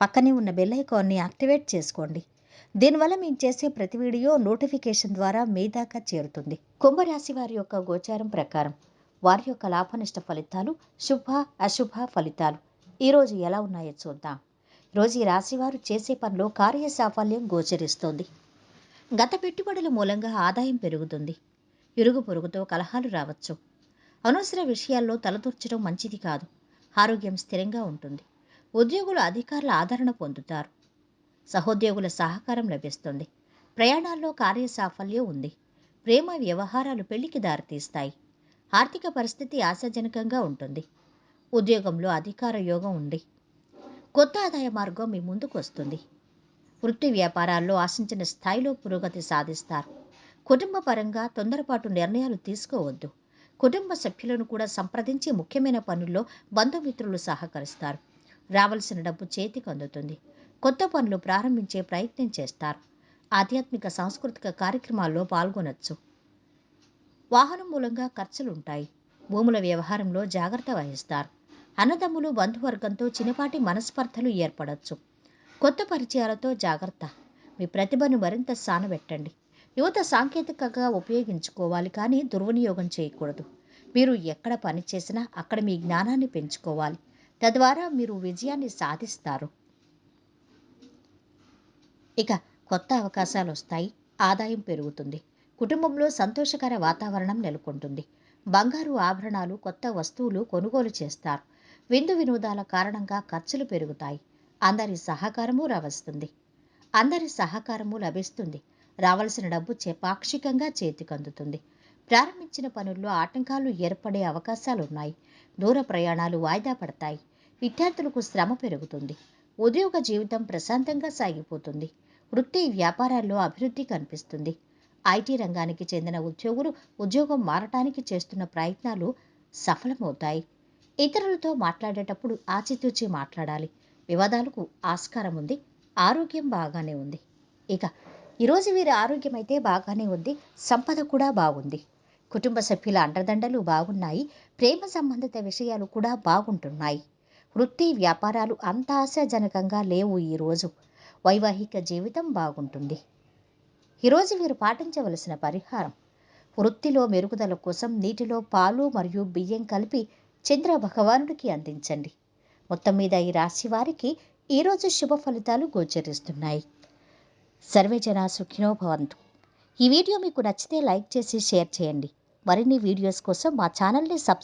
పక్కనే ఉన్న బెల్ ఐకాన్ని యాక్టివేట్ చేసుకోండి. దీనివల్ల మేము చేసే ప్రతి వీడియో నోటిఫికేషన్ ద్వారా మీ దాకా చేరుతుంది. కుంభరాశి వారి యొక్క గోచారం ప్రకారం వారి యొక్క లాభనిష్ట ఫలితాలు శుభ అశుభ ఫలితాలు. ఈరోజు ఎలా ఉన్నాయో చూద్దాం. రోజు ఈ రాశివారు చేసే పనిలో కార్యసాఫల్యం గోచరిస్తోంది. గత పెట్టుబడుల మూలంగా ఆదాయం పెరుగుతుంది. ఇరుగు పొరుగుతో కలహాలు రావచ్చు. అనవసర విషయాల్లో తలదూర్చడం మంచిది కాదు. ఆరోగ్యం స్థిరంగా ఉంటుంది. ఉద్యోగులు అధికారుల ఆదరణ పొందుతారు. సహోద్యోగుల సహకారం లభిస్తుంది. ప్రయాణాల్లో కార్యసాఫల్యం ఉంది. ప్రేమ వ్యవహారాలు పెళ్ళికి దారితీస్తాయి. ఆర్థిక పరిస్థితి ఆశాజనకంగా ఉంటుంది. ఉద్యోగంలో అధికార యోగం ఉంది. కొత్త ఆదాయ మార్గం మీ ముందుకు వస్తుంది. వృత్తి వ్యాపారాల్లో ఆశించిన స్థాయిలో పురోగతి సాధిస్తారు. కుటుంబ పరంగా తొందరపాటు నిర్ణయాలు తీసుకోవద్దు. కుటుంబ సభ్యులను కూడా సంప్రదించి ముఖ్యమైన పనుల్లో బంధుమిత్రులు సహకరిస్తారు. రావాల్సిన డబ్బు చేతికి అందుతుంది. కొత్త పనులు ప్రారంభించే ప్రయత్నం చేస్తారు. ఆధ్యాత్మిక సాంస్కృతిక కార్యక్రమాల్లో పాల్గొనొచ్చు. వాహనం మూలంగా ఖర్చులుంటాయి. భూముల వ్యవహారంలో జాగ్రత్త వహిస్తారు. అన్నదమ్ములు బంధువర్గంతో చిన్నపాటి మనస్పర్ధలు ఏర్పడవచ్చు కొత్త పరిచయాలతో జాగ్రత్త. మీ ప్రతిభను మరింత సానబెట్టండి. యువత సాంకేతికంగా ఉపయోగించుకోవాలి కానీ దుర్వినియోగం చేయకూడదు. మీరు ఎక్కడ పని చేసినా అక్కడ మీ జ్ఞానాన్ని పెంచుకోవాలి. తద్వారా మీరు విజయాన్ని సాధిస్తారు. ఇక కొత్త అవకాశాలు వస్తాయి ఆదాయం పెరుగుతుంది కుటుంబంలో సంతోషకర వాతావరణం నెలకొంటుంది. బంగారు ఆభరణాలు కొత్త వస్తువులు కొనుగోలు చేస్తారు. విందు వినోదాల కారణంగా ఖర్చులు పెరుగుతాయి. అందరి సహకారము రావస్తుంది. అందరి సహకారము లభిస్తుంది. రావలసిన డబ్బు చే పాక్షికంగా చేతికందుతుంది ప్రారంభించిన పనుల్లో ఆటంకాలు ఏర్పడే అవకాశాలున్నాయి. దూర ప్రయాణాలు వాయిదా పడతాయి. విద్యార్థులకు శ్రమ పెరుగుతుంది. ఉద్యోగ జీవితం ప్రశాంతంగా సాగిపోతుంది. వృత్తి వ్యాపారాల్లో అభివృద్ధి కనిపిస్తుంది. ఐటీ రంగానికి చెందిన ఉద్యోగులు ఉద్యోగం మారటానికి చేస్తున్న ప్రయత్నాలు సఫలమవుతాయి. ఇతరులతో మాట్లాడేటప్పుడు ఆచితూచి మాట్లాడాలి. వివాదాలకు ఆస్కారం ఉంది. ఆరోగ్యం బాగానే ఉంది. ఇక ఈరోజు వీరి ఆరోగ్యం అయితే బాగానే ఉంది. సంపద కూడా బాగుంది. కుటుంబ సభ్యుల అండదండలు బాగున్నాయి. ప్రేమ సంబంధిత విషయాలు కూడా బాగుంటున్నాయి. వృత్తి వ్యాపారాలు అంత ఆశాజనకంగా లేవు ఈరోజు వైవాహిక జీవితం బాగుంటుంది. ఈరోజు వీరు పాటించవలసిన పరిహారం. వృత్తిలో మెరుగుదల కోసం నీటిలో పాలు మరియు బియ్యం కలిపి చంద్ర భగవానుడికి అందించండి. మొత్తం మీద ఈ రాశి వారికి ఈరోజు శుభ ఫలితాలు గోచరిస్తున్నాయి. సర్వే జనా సుఖినో భవంతు. ఈ వీడియో మీకు నచ్చితే లైక్ చేసి షేర్ చేయండి. మరిన్ని వీడియోస్ కోసం మా ఛానల్ని సబ్స్క్రైబ్